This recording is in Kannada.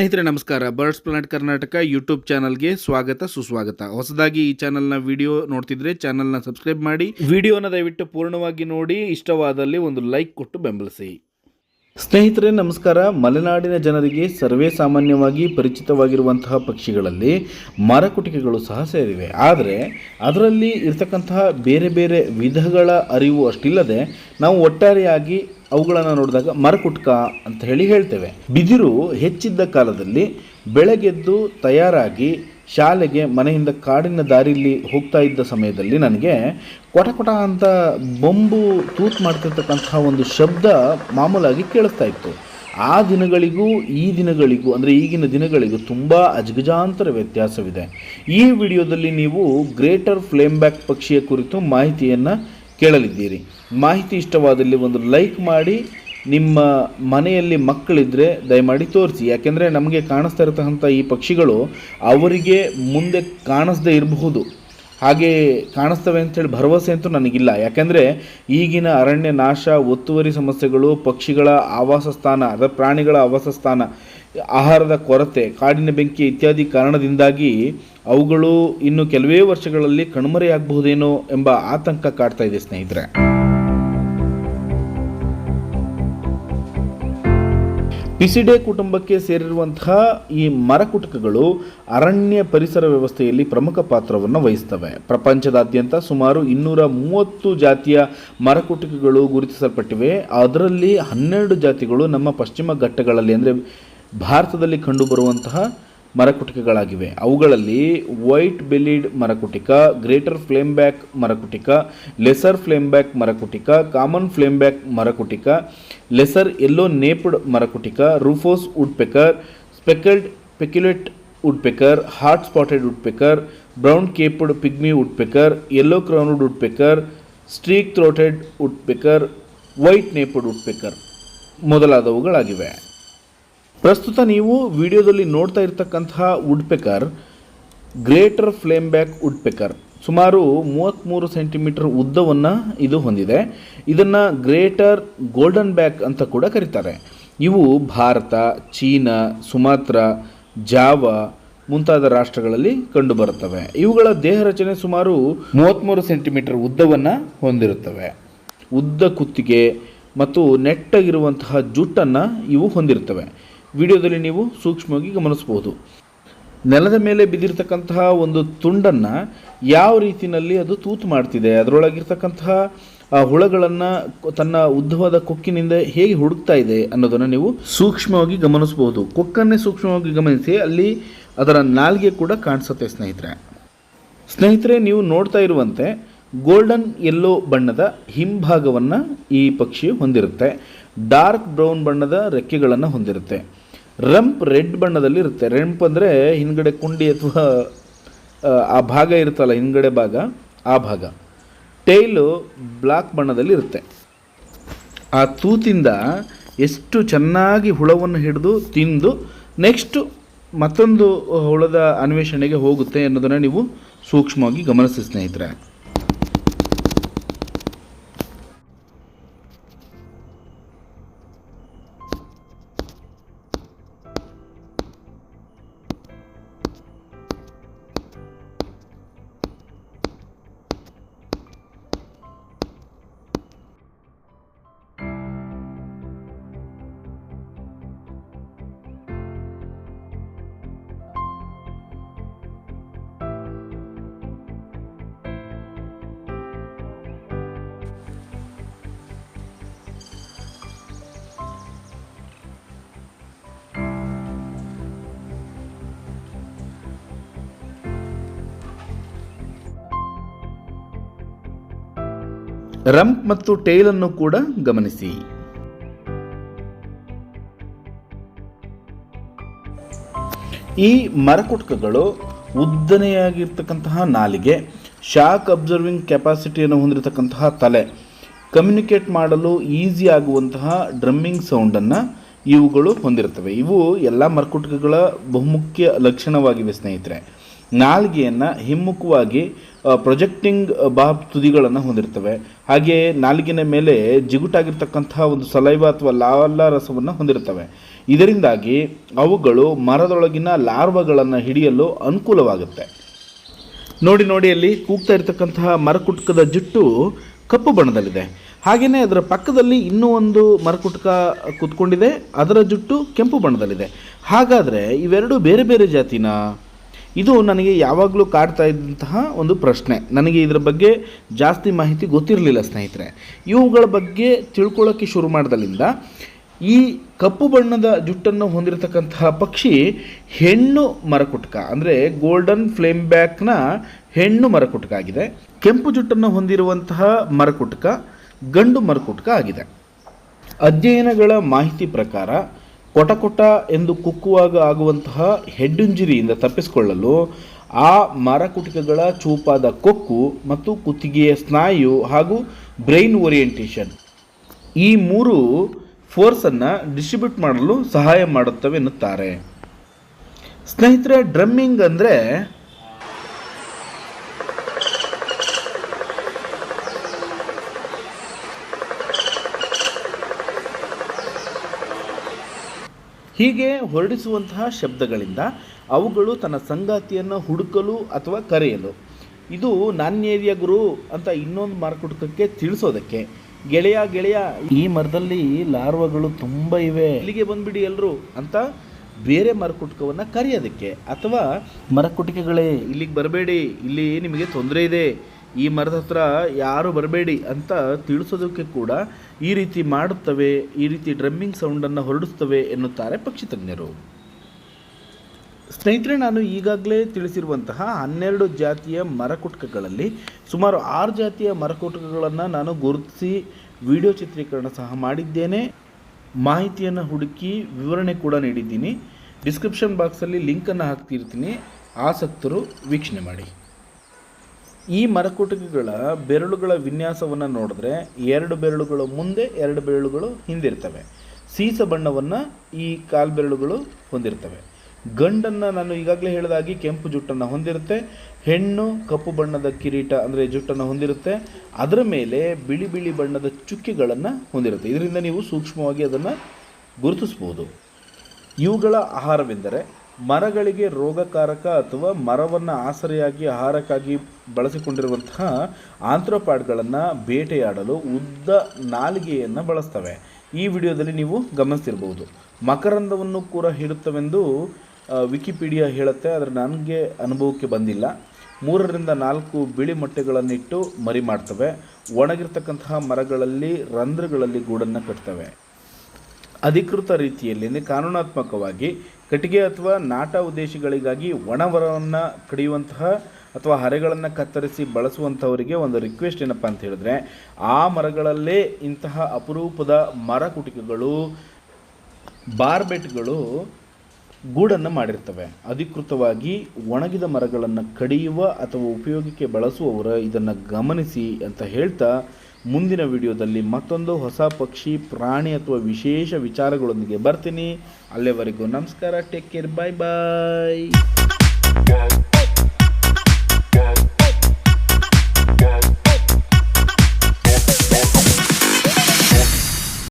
ಸ್ನೇಹಿತರೆ, ನಮಸ್ಕಾರ. ಬರ್ಡ್ಸ್ ಪ್ಲಾನೆಟ್ ಕರ್ನಾಟಕ ಯೂಟ್ಯೂಬ್ ಚಾನಲ್ಗೆ ಸ್ವಾಗತ, ಸುಸ್ವಾಗತ. ಹೊಸದಾಗಿ ಈ ಚಾನಲ್ನ ವಿಡಿಯೋ ನೋಡ್ತಿದ್ರೆ ಚಾನಲ್ನ ಸಬ್ಸ್ಕ್ರೈಬ್ ಮಾಡಿ ವಿಡಿಯೋನ ದಯವಿಟ್ಟು ಪೂರ್ಣವಾಗಿ ನೋಡಿ, ಇಷ್ಟವಾದಲ್ಲಿ ಒಂದು ಲೈಕ್ ಕೊಟ್ಟು ಬೆಂಬಲಿಸಿ. ಸ್ನೇಹಿತರೆ, ನಮಸ್ಕಾರ. ಮಲೆನಾಡಿನ ಜನರಿಗೆ ಸರ್ವೇ ಸಾಮಾನ್ಯವಾಗಿ ಪರಿಚಿತವಾಗಿರುವಂತಹ ಪಕ್ಷಿಗಳಲ್ಲಿ ಮರಕುಟಿಕೆಗಳು ಸಹ ಸೇರಿವೆ. ಆದರೆ, ಅದರಲ್ಲಿ ಇರ್ತಕ್ಕಂತಹ ಬೇರೆ ಬೇರೆ ವಿಧಗಳ ಅರಿವು ಅಷ್ಟಿಲ್ಲದೆ ನಾವು ಒಟ್ಟಾರೆಯಾಗಿ ಅವುಗಳನ್ನು ನೋಡಿದಾಗ ಮರಕುಟ್ಕ ಅಂತ ಹೇಳಿ ಹೇಳ್ತೇವೆ. ಬಿದಿರು ಹೆಚ್ಚಿದ್ದ ಕಾಲದಲ್ಲಿ ಬೆಳಗೆದ್ದು ತಯಾರಾಗಿ ಶಾಲೆಗೆ ಮನೆಯಿಂದ ಕಾಡಿನ ದಾರಿಯಲ್ಲಿ ಹೋಗ್ತಾ ಇದ್ದ ಸಮಯದಲ್ಲಿ ನನಗೆ ಕೊಟ ಕೊಟ ಅಂತ ಬೊಂಬು ತೂತ್ ಮಾಡ್ತಿರ್ತಕ್ಕಂತಹ ಒಂದು ಶಬ್ದ ಮಾಮೂಲಾಗಿ ಕೇಳಿಸ್ತಾ ಇತ್ತು. ಆ ದಿನಗಳಿಗೂ ಈ ದಿನಗಳಿಗೂ, ಅಂದರೆ ಈಗಿನ ದಿನಗಳಿಗೂ ತುಂಬ ಅಜಗಜಾಂತರ ವ್ಯತ್ಯಾಸವಿದೆ. ಈ ವಿಡಿಯೋದಲ್ಲಿ ನೀವು ಗ್ರೇಟರ್ ಫ್ಲೇಮ್ ಬ್ಯಾಕ್ ಪಕ್ಷಿಯ ಕುರಿತು ಮಾಹಿತಿಯನ್ನು ಕೇಳಲಿದ್ದೀರಿ. ಮಾಹಿತಿ ಇಷ್ಟವಾದಲ್ಲಿ ಒಂದು ಲೈಕ್ ಮಾಡಿ, ನಿಮ್ಮ ಮನೆಯಲ್ಲಿ ಮಕ್ಕಳಿದ್ದರೆ ದಯಮಾಡಿ ತೋರಿಸಿ. ಯಾಕೆಂದರೆ ನಮಗೆ ಕಾಣಿಸ್ತಾ ಇರತಕ್ಕಂಥ ಈ ಪಕ್ಷಿಗಳು ಅವರಿಗೆ ಮುಂದೆ ಕಾಣಿಸ್ದೇ ಇರಬಹುದು. ಹಾಗೆ ಕಾಣಿಸ್ತವೆ ಅಂಥೇಳಿ ಭರವಸೆ ಅಂತೂ ನನಗಿಲ್ಲ. ಯಾಕೆಂದರೆ ಈಗಿನ ಅರಣ್ಯ ನಾಶ, ಒತ್ತುವರಿ ಸಮಸ್ಯೆಗಳು, ಪಕ್ಷಿಗಳ ಆವಾಸ ಸ್ಥಾನ ಅದ ಪ್ರಾಣಿಗಳ ಆವಾಸ ಸ್ಥಾನ ಆಹಾರದ ಕೊರತೆ, ಕಾಡಿನ ಬೆಂಕಿ ಇತ್ಯಾದಿ ಕಾರಣದಿಂದಾಗಿ ಅವುಗಳು ಇನ್ನು ಕೆಲವೇ ವರ್ಷಗಳಲ್ಲಿ ಕಣ್ಮರೆಯಾಗಬಹುದೇನೋ ಎಂಬ ಆತಂಕ ಕಾಡ್ತಾ ಇದೆ ಸ್ನೇಹಿತರೆ. ಪಿಸಿಡೆ ಕುಟುಂಬಕ್ಕೆ ಸೇರಿರುವಂತಹ ಈ ಮರಕುಟುಕಗಳು ಅರಣ್ಯ ಪರಿಸರ ವ್ಯವಸ್ಥೆಯಲ್ಲಿ ಪ್ರಮುಖ ಪಾತ್ರವನ್ನು ವಹಿಸ್ತವೆ. ಪ್ರಪಂಚದಾದ್ಯಂತ ಸುಮಾರು ಇನ್ನೂರ ಮೂವತ್ತು ಜಾತಿಯ ಮರಕುಟುಕಗಳು ಗುರುತಿಸಲ್ಪಟ್ಟಿವೆ. ಅದರಲ್ಲಿ ಹನ್ನೆರಡು ಜಾತಿಗಳು ನಮ್ಮ ಪಶ್ಚಿಮ ಘಟ್ಟಗಳಲ್ಲಿ, ಅಂದರೆ ಭಾರತದಲ್ಲಿ ಕಂಡುಬರುವಂತಹ ಮರಕುಟಿಕೆಗಳಾಗಿವೆ. ಅವುಗಳಲ್ಲಿ ವೈಟ್ ಬೆಲಿಡ್ ಮರಕುಟಿಕ, ಗ್ರೇಟರ್ ಫ್ಲೇಮ್ ಬ್ಯಾಕ್ ಮರಕುಟಿಕ, ಲೆಸರ್ ಫ್ಲೇಮ್ ಬ್ಯಾಕ್ ಮರಕುಟಿಕ, ಕಾಮನ್ ಫ್ಲೇಮ್ ಬ್ಯಾಕ್ ಮರಕುಟಿಕ, lesser yellow naped ಮರಕುಟಿಕ, rufous woodpecker, speckled piculet woodpecker, heart spotted woodpecker, brown capped pygmy woodpecker, yellow crowned woodpecker, streak throated woodpecker, white naped woodpecker ಮೊದಲಾದವುಗಳಾಗಿವೆ. ಪ್ರಸ್ತುತ ನೀವು ವಿಡಿಯೋದಲ್ಲಿ ನೋಡ್ತಾ ಇರ್ತಕ್ಕಂತಹ woodpecker greater flame back woodpecker ಸುಮಾರು ಮೂವತ್ತ್ಮೂರು ಸೆಂಟಿಮೀಟರ್ ಉದ್ದವನ್ನು ಇದು ಹೊಂದಿದೆ. ಇದನ್ನು ಗ್ರೇಟರ್ ಗೋಲ್ಡನ್ ಬ್ಯಾಕ್ ಅಂತ ಕೂಡ ಕರೀತಾರೆ. ಇವು ಭಾರತ, ಚೀನಾ, ಸುಮಾತ್ರ, ಜಾವ ಮುಂತಾದ ರಾಷ್ಟ್ರಗಳಲ್ಲಿ ಕಂಡುಬರುತ್ತವೆ. ಇವುಗಳ ದೇಹ ರಚನೆ ಸುಮಾರು ಮೂವತ್ತ್ಮೂರು ಸೆಂಟಿಮೀಟರ್ ಉದ್ದವನ್ನು ಹೊಂದಿರುತ್ತವೆ. ಉದ್ದ ಕುತ್ತಿಗೆ ಮತ್ತು ನೆಟ್ಟಗಿರುವಂತಹ ಜುಟ್ಟನ್ನು ಇವು ಹೊಂದಿರುತ್ತವೆ. ವಿಡಿಯೋದಲ್ಲಿ ನೀವು ಸೂಕ್ಷ್ಮವಾಗಿ ಗಮನಿಸಬಹುದು. ನೆಲದ ಮೇಲೆ ಬಿದ್ದಿರತಕ್ಕಂತಹ ಒಂದು ತುಂಡನ್ನು ಯಾವ ರೀತಿಯಲ್ಲಿ ಅದು ತೂತು ಮಾಡ್ತಿದೆ? ಅದರೊಳಗಿರ್ತಕ್ಕಂತಹ, ಆ, ಹುಳಗಳನ್ನು ತನ್ನ ಉದ್ದವಾದ ಕೊಕ್ಕಿನಿಂದ ಹೇಗೆ ಹುಡುಕ್ತಾ ಇದೆ ಅನ್ನೋದನ್ನು ನೀವು ಸೂಕ್ಷ್ಮವಾಗಿ ಗಮನಿಸಬಹುದು. ಕೊಕ್ಕನ್ನೇ ಸೂಕ್ಷ್ಮವಾಗಿ ಗಮನಿಸಿ, ಅಲ್ಲಿ ಅದರ ನಾಲ್ಗೆ ಕೂಡ ಕಾಣಿಸುತ್ತೆ ಸ್ನೇಹಿತರೆ. ಸ್ನೇಹಿತರೆ, ನೀವು ನೋಡ್ತಾ ಇರುವಂತೆ ಗೋಲ್ಡನ್ ಯೆಲ್ಲೋ ಬಣ್ಣದ ಹಿಂಭಾಗವನ್ನು ಈ ಪಕ್ಷಿ ಹೊಂದಿರುತ್ತೆ. ಡಾರ್ಕ್ ಬ್ರೌನ್ ಬಣ್ಣದ ರೆಕ್ಕೆಗಳನ್ನು ಹೊಂದಿರುತ್ತೆ. ರಂಪ್ ರೆಡ್ ಬಣ್ಣದಲ್ಲಿ ಇರುತ್ತೆ. ರಂಪ್ ಅಂದರೆ ಹಿಂದ್ಗಡೆ ಕುಂಡಿ ಅಥವಾ, ಆ ಭಾಗ ಇರುತ್ತಲ್ಲ, ಹಿಂದ್ಗಡೆ ಭಾಗ, ಆ ಭಾಗ. ಟೈಲು ಬ್ಲ್ಯಾಕ್ ಬಣ್ಣದಲ್ಲಿ ಇರುತ್ತೆ. ಆ ತೂತಿಂದ ಎಷ್ಟು ಚೆನ್ನಾಗಿ ಹುಳವನ್ನು ಹಿಡಿದು ತಿಂದು ನೆಕ್ಸ್ಟು ಮತ್ತೊಂದು ಹುಳದ ಅನ್ವೇಷಣೆಗೆ ಹೋಗುತ್ತೆ ಅನ್ನೋದನ್ನು ನೀವು ಸೂಕ್ಷ್ಮವಾಗಿ ಗಮನಿಸಿ ಸ್ನೇಹಿತರೆ. ರಂಪ್ ಮತ್ತು ಟೈಲನ್ನು ಕೂಡ ಗಮನಿಸಿ. ಈ ಮರಕುಟ್ಕಗಳು ಉದ್ದನೆಯಾಗಿರ್ತಕ್ಕಂತಹ ನಾಲಿಗೆ, ಶಾಕ್ ಅಬ್ಸರ್ವಿಂಗ್ ಕೆಪಾಸಿಟಿಯನ್ನು ಹೊಂದಿರತಕ್ಕಂತಹ ತಲೆ, ಕಮ್ಯುನಿಕೇಟ್ ಮಾಡಲು ಈಸಿ ಆಗುವಂತಹ ಡ್ರಮ್ಮಿಂಗ್ ಸೌಂಡನ್ನು ಇವುಗಳು ಹೊಂದಿರುತ್ತವೆ. ಇವು ಎಲ್ಲ ಮರಕುಟ್ಕಗಳ ಬಹುಮುಖ್ಯ ಲಕ್ಷಣವಾಗಿವೆ ಸ್ನೇಹಿತರೆ. ನಾಲಿಗೆಯನ್ನು ಹಿಮ್ಮುಖವಾಗಿ ಪ್ರೊಜೆಕ್ಟಿಂಗ್ ಬಾಬ್ ತುದಿಗಳನ್ನು ಹೊಂದಿರ್ತವೆ. ಹಾಗೆಯೇ ನಾಲ್ಗಿನ ಮೇಲೆ ಜಿಗುಟಾಗಿರ್ತಕ್ಕಂತಹ ಒಂದು ಸಲೈವ ಅಥವಾ ಲಾಲ ರಸವನ್ನು ಹೊಂದಿರ್ತವೆ. ಇದರಿಂದಾಗಿ ಅವುಗಳು ಮರದೊಳಗಿನ ಲಾರ್ವಗಳನ್ನು ಹಿಡಿಯಲು ಅನುಕೂಲವಾಗುತ್ತೆ. ನೋಡಿ ನೋಡಿ, ಅಲ್ಲಿ ಕೂಗ್ತಾ ಇರತಕ್ಕಂತಹ ಮರಕುಟುಕದ ಜುಟ್ಟು ಕಪ್ಪು ಬಣ್ಣದಲ್ಲಿದೆ. ಹಾಗೆಯೇ ಅದರ ಪಕ್ಕದಲ್ಲಿ ಇನ್ನೂ ಒಂದು ಮರಕುಟುಕ ಕೂತ್ಕೊಂಡಿದೆ. ಅದರ ಜುಟ್ಟು ಕೆಂಪು ಬಣ್ಣದಲ್ಲಿದೆ. ಹಾಗಾದರೆ ಇವೆರಡು ಬೇರೆ ಬೇರೆ ಜಾತಿನಾ? ಇದು ನನಗೆ ಯಾವಾಗಲೂ ಕಾಡ್ತಾ ಇದ್ದಂತಹ ಒಂದು ಪ್ರಶ್ನೆ. ನನಗೆ ಇದರ ಬಗ್ಗೆ ಜಾಸ್ತಿ ಮಾಹಿತಿ ಗೊತ್ತಿರಲಿಲ್ಲ ಸ್ನೇಹಿತರೆ. ಇವುಗಳ ಬಗ್ಗೆ ತಿಳ್ಕೊಳ್ಳೋಕ್ಕೆ ಶುರು ಮಾಡಿದಲ್ಲಿಂದ ಈ ಕಪ್ಪು ಬಣ್ಣದ ಜುಟ್ಟನ್ನು ಹೊಂದಿರತಕ್ಕಂತಹ ಪಕ್ಷಿ ಹೆಣ್ಣು ಮರಕುಟಕ, ಅಂದರೆ ಗೋಲ್ಡನ್ ಫ್ಲೇಮ್ ಬ್ಯಾಕ್ನ ಹೆಣ್ಣು ಮರಕುಟಕ ಆಗಿದೆ. ಕೆಂಪು ಜುಟ್ಟನ್ನು ಹೊಂದಿರುವಂತಹ ಮರಕುಟಕ ಗಂಡು ಮರಕುಟಕ ಆಗಿದೆ. ಅಧ್ಯಯನಗಳ ಮಾಹಿತಿ ಪ್ರಕಾರ ಕೊಟಕೊಟ ಎಂದು ಕುಕ್ಕುವಾಗ ಆಗುವಂತಹ ಹೆಡ್ಡುಂಜಿರಿಯಿಂದ ತಪ್ಪಿಸಿಕೊಳ್ಳಲು ಆ ಮರಕುಟಿಕಗಳ ಚೂಪಾದ ಕೊಕ್ಕು ಮತ್ತು ಕುತ್ತಿಗೆಯ ಸ್ನಾಯು ಹಾಗೂ ಬ್ರೈನ್ ಓರಿಯೆಂಟೇಷನ್. ಈ ಮೂರು ಫೋರ್ಸನ್ನು ಡಿಸ್ಟ್ರಿಬ್ಯೂಟ್ ಮಾಡಲು ಸಹಾಯ ಮಾಡುತ್ತವೆ ಎನ್ನುತ್ತಾರೆ. ಸ್ನೇಹಿತರೆ, ಡ್ರಮ್ಮಿಂಗ್ ಅಂದರೆ ಹೀಗೆ ಹೊರಡಿಸುವಂತಹ ಶಬ್ದಗಳಿಂದ ಅವುಗಳು ತನ್ನ ಸಂಗಾತಿಯನ್ನು ಹುಡುಕಲು ಅಥವಾ ಕರೆಯಲು. ಇದು ನಾಣ್ಯ ಗುರು ಅಂತ ಇನ್ನೊಂದು ಮಾರ್ಕುಟುಕಕ್ಕೆ ತಿಳಿಸೋದಕ್ಕೆ. ಗೆಳೆಯ ಗೆಳೆಯ, ಈ ಮರದಲ್ಲಿ ಲಾರ್ವಗಳು ತುಂಬ ಇವೆ. ಇಲ್ಲಿಗೆ ಬಂದ್ಬಿಡಿ ಎಲ್ಲರೂ ಅಂತ ಬೇರೆ ಮರಕುಟುಕವನ್ನು ಕರೆಯೋದಕ್ಕೆ. ಅಥವಾ ಮರಕುಟಿಕೆಗಳೇ, ಇಲ್ಲಿಗೆ ಬರಬೇಡಿ, ಇಲ್ಲಿ ನಿಮಗೆ ತೊಂದರೆ ಇದೆ. ಈ ಮರದ ಹತ್ರ ಯಾರು ಬರಬೇಡಿ ಅಂತ ತಿಳಿಸೋದಕ್ಕೆ ಕೂಡ ಈ ರೀತಿ ಮಾಡುತ್ತವೆ, ಈ ರೀತಿ ಡ್ರಮ್ಮಿಂಗ್ ಸೌಂಡನ್ನು ಹೊರಡಿಸ್ತವೆ ಎನ್ನುತ್ತಾರೆ ಪಕ್ಷಿ ತಜ್ಞರು. ಸ್ನೇಹಿತರೆ, ನಾನು ಈಗಾಗಲೇ ತಿಳಿಸಿರುವಂತಹ ಹನ್ನೆರಡು ಜಾತಿಯ ಮರಕುಟುಕಗಳಲ್ಲಿ ಸುಮಾರು ಆರು ಜಾತಿಯ ಮರಕುಟುಕಗಳನ್ನು ನಾನು ಗುರುತಿಸಿ ವಿಡಿಯೋ ಚಿತ್ರೀಕರಣ ಸಹ ಮಾಡಿದ್ದೇನೆ. ಮಾಹಿತಿಯನ್ನು ಹುಡುಕಿ ವಿವರಣೆ ಕೂಡ ನೀಡಿದ್ದೀನಿ. ಡಿಸ್ಕ್ರಿಪ್ಷನ್ ಬಾಕ್ಸಲ್ಲಿ ಲಿಂಕನ್ನು ಹಾಕ್ತಿರ್ತೀನಿ. ಆಸಕ್ತರು ವೀಕ್ಷಣೆ ಮಾಡಿ. ಈ ಮರಕುಟುಕಗಳ ಬೆರಳುಗಳ ವಿನ್ಯಾಸವನ್ನು ನೋಡಿದ್ರೆ ಎರಡು ಬೆರಳುಗಳು ಮುಂದೆ, ಎರಡು ಬೆರಳುಗಳು ಹಿಂದಿರ್ತವೆ. ಸೀಸ ಬಣ್ಣವನ್ನು ಈ ಕಾಲು ಬೆರಳುಗಳು ಹೊಂದಿರ್ತವೆ. ಗಂಡನ್ನು ನಾನು ಈಗಾಗಲೇ ಹೇಳಿದಾಗಿ ಕೆಂಪು ಜುಟ್ಟನ್ನು ಹೊಂದಿರುತ್ತೆ, ಹೆಣ್ಣು ಕಪ್ಪು ಬಣ್ಣದ ಕಿರೀಟ ಅಂದರೆ ಜುಟ್ಟನ್ನು ಹೊಂದಿರುತ್ತೆ, ಅದರ ಮೇಲೆ ಬಿಳಿ ಬಿಳಿ ಬಣ್ಣದ ಚುಕ್ಕೆಗಳನ್ನು ಹೊಂದಿರುತ್ತೆ. ಇದರಿಂದ ನೀವು ಸೂಕ್ಷ್ಮವಾಗಿ ಅದನ್ನು ಗುರುತಿಸ್ಬೋದು ಇವುಗಳ ಆಹಾರವೆಂದರೆ ಮರಗಳಿಗೆ ರೋಗಕಾರಕ ಅಥವಾ ಮರವನ್ನು ಆಸರೆಯಾಗಿ ಆಹಾರಕ್ಕಾಗಿ ಬಳಸಿಕೊಂಡಿರುವಂತಹ ಆಂಥ್ರೋಪಾಡ್ಗಳನ್ನು ಬೇಟೆಯಾಡಲು ಉದ್ದ ನಾಲಿಗೆಯನ್ನು ಬಳಸ್ತವೆ. ಈ ವಿಡಿಯೋದಲ್ಲಿ ನೀವು ಗಮನಿಸ್ತಿರ್ಬೋದು ಮಕರಂದವನ್ನು ಕೂಡ ಹಿಡುತ್ತವೆಂದು ವಿಕಿಪೀಡಿಯಾ ಹೇಳುತ್ತೆ, ಆದರೆ ನನಗೆ ಅನುಭವಕ್ಕೆ ಬಂದಿಲ್ಲ. ಮೂರರಿಂದ ನಾಲ್ಕು ಬಿಳಿ ಮೊಟ್ಟೆಗಳನ್ನಿಟ್ಟು ಮರಿ ಮಾಡ್ತವೆ. ಒಣಗಿರ್ತಕ್ಕಂತಹ ಮರಗಳಲ್ಲಿ ರಂಧ್ರಗಳಲ್ಲಿ ಗೂಡನ್ನು ಕಟ್ತವೆ. ಅಧಿಕೃತ ರೀತಿಯಲ್ಲಿ ಕಾನೂನಾತ್ಮಕವಾಗಿ ಕಟ್ಟಿಗೆ ಅಥವಾ ನಾಟ ಉದ್ದೇಶಗಳಿಗಾಗಿ ಒಣವರವನ್ನು ಕಡಿಯುವಂತಹ ಅಥವಾ ಹರೆಗಳನ್ನು ಕತ್ತರಿಸಿ ಬಳಸುವಂಥವರಿಗೆ ಒಂದು ರಿಕ್ವೆಸ್ಟ್ ಏನಪ್ಪ ಅಂತ ಹೇಳಿದ್ರೆ, ಆ ಮರಗಳಲ್ಲೇ ಇಂತಹ ಅಪರೂಪದ ಮರ ಕುಟಿಕೆಗಳು ಬಾರ್ಬೆಟ್ಗಳು ಗೂಡನ್ನು ಮಾಡಿರ್ತವೆ. ಅಧಿಕೃತವಾಗಿ ಒಣಗಿದ ಮರಗಳನ್ನು ಕಡಿಯುವ ಅಥವಾ ಉಪಯೋಗಕ್ಕೆ ಬಳಸುವವರು ಇದನ್ನು ಗಮನಿಸಿ ಅಂತ ಹೇಳ್ತಾ ಮುಂದಿನ ವಿಡಿಯೋದಲ್ಲಿ ಮತ್ತೊಂದು ಹೊಸ ಪಕ್ಷಿ, ಪ್ರಾಣಿ ಅಥವಾ ವಿಶೇಷ ವಿಚಾರಗಳೊಂದಿಗೆ ಬರ್ತೀನಿ. ಅಲ್ಲಿವರೆಗೂ ನಮಸ್ಕಾರ ಟೇಕ್ ಕೇರ್ ಬಾಯ್ ಬಾಯ್